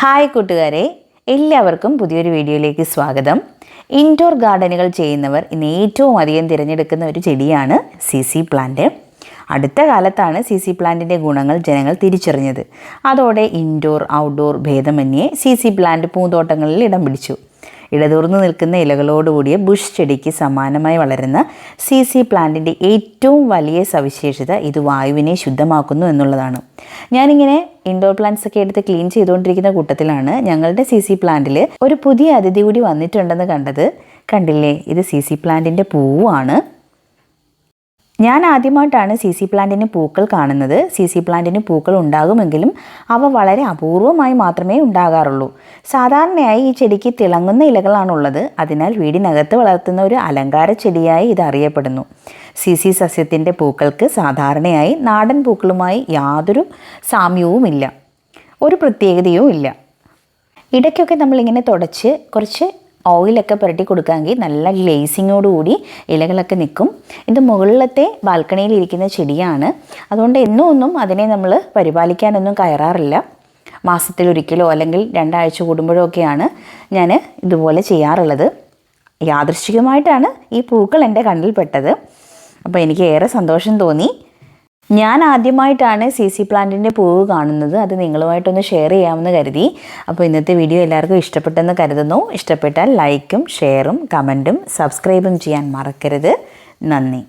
Hi കൂട്ടുകാരെ എല്ലാവർക്കും പുതിയൊരു വീഡിയോയിലേക്ക് സ്വാഗതം. ഇൻഡോർ ഗാർഡനുകൾ ചെയ്യുന്നവർ ഇന്ന് ഏറ്റവും അധികം തിരഞ്ഞെടുക്കുന്ന ഒരു ചെടിയാണ് സി സി പ്ലാന്റ് അടുത്ത കാലത്താണ് സി സി പ്ലാന്റിന്റെ ഗുണങ്ങൾ ജനങ്ങൾ തിരിച്ചറിഞ്ഞത്. അതോടെ ഇൻഡോർ ഔട്ട്ഡോർ ഭേദമന്യേ സി സി പ്ലാന്റ് പൂന്തോട്ടങ്ങളിൽ ഇടം പിടിച്ചു. ഇടതൂർന്നു നിൽക്കുന്ന ഇലകളോടുകൂടിയ ബുഷ് ചെടിക്ക് സമാനമായി വളരുന്ന സി സി പ്ലാന്റിന്റെ ഏറ്റവും വലിയ സവിശേഷത ഇത് വായുവിനെ ശുദ്ധമാക്കുന്നു എന്നുള്ളതാണ്. ഞാനിങ്ങനെ ഇൻഡോർ പ്ലാന്റ്സ് ഒക്കെ എടുത്ത് ക്ലീൻ ചെയ്തുകൊണ്ടിരിക്കുന്ന കൂട്ടത്തിലാണ് ഞങ്ങളുടെ സി സി പ്ലാന്റിൽ ഒരു പുതിയ അതിഥി കൂടി വന്നിട്ടുണ്ടെന്ന് കണ്ടത്. കണ്ടില്ലേ? ഇത് സി സി പ്ലാന്റിന്റെ പൂവാണ്. ഞാൻ ആദ്യമായിട്ടാണ് സി സി പ്ലാന്റിന് പൂക്കൾ കാണുന്നത്. സി സി പ്ലാന്റിന് പൂക്കൾ ഉണ്ടാകുമെങ്കിലും അവ വളരെ അപൂർവമായി മാത്രമേ ഉണ്ടാകാറുള്ളൂ. സാധാരണയായി ഈ ചെടിക്ക് തിളങ്ങുന്ന ഇലകളാണുള്ളത്. അതിനാൽ വീടിനകത്ത് വളർത്തുന്ന ഒരു അലങ്കാര ചെടിയായി ഇത് അറിയപ്പെടുന്നു. സി സി സസ്യത്തിന്റെ പൂക്കൾക്ക് സാധാരണയായി നാടൻ പൂക്കളുമായി യാതൊരു സാമ്യവുമില്ല. ഒരു പ്രത്യേകതയും ഇല്ല. ഇടയ്ക്കൊക്കെ നമ്മളിങ്ങനെ തുടച്ച് കുറച്ച് ഓയിലൊക്കെ പുരട്ടി കൊടുക്കാമെങ്കിൽ നല്ല ഗ്ലേസിങ്ങോടുകൂടി ഇലകളൊക്കെ നിൽക്കും. ഇത് മുകളിലത്തെ ബാൽക്കണിയിൽ ഇരിക്കുന്ന ചെടിയാണ്. അതുകൊണ്ട് എന്നും ഒന്നും അതിനെ നമ്മൾ പരിപാലിക്കാനൊന്നും കയറാറില്ല. മാസത്തിലൊരിക്കലോ അല്ലെങ്കിൽ രണ്ടാഴ്ച കൂടുമ്പോഴോ ഒക്കെയാണ് ഞാൻ ഇതുപോലെ ചെയ്യാറുള്ളത്. യാദൃശ്ചികമായിട്ടാണ് ഈ പൂക്കൾ എന്റെ കണ്ണിൽപ്പെട്ടത് അപ്പോൾ എനിക്ക് ഏറെ സന്തോഷം തോന്നി. ഞാൻ ആദ്യമായിട്ടാണ് സി സി പ്ലാന്റിന്റെ പൂവ് കാണുന്നത്. അത് നിങ്ങളുമായിട്ടൊന്ന് ഷെയർ ചെയ്യാമെന്ന് കരുതി. അപ്പോൾ ഇന്നത്തെ വീഡിയോ എല്ലാവർക്കും ഇഷ്ടപ്പെട്ടെന്ന് കരുതുന്നു. ഇഷ്ടപ്പെട്ടാൽ ലൈക്കും ഷെയറും കമന്റും സബ്സ്ക്രൈബും ചെയ്യാൻ മറക്കരുത്. നന്ദി.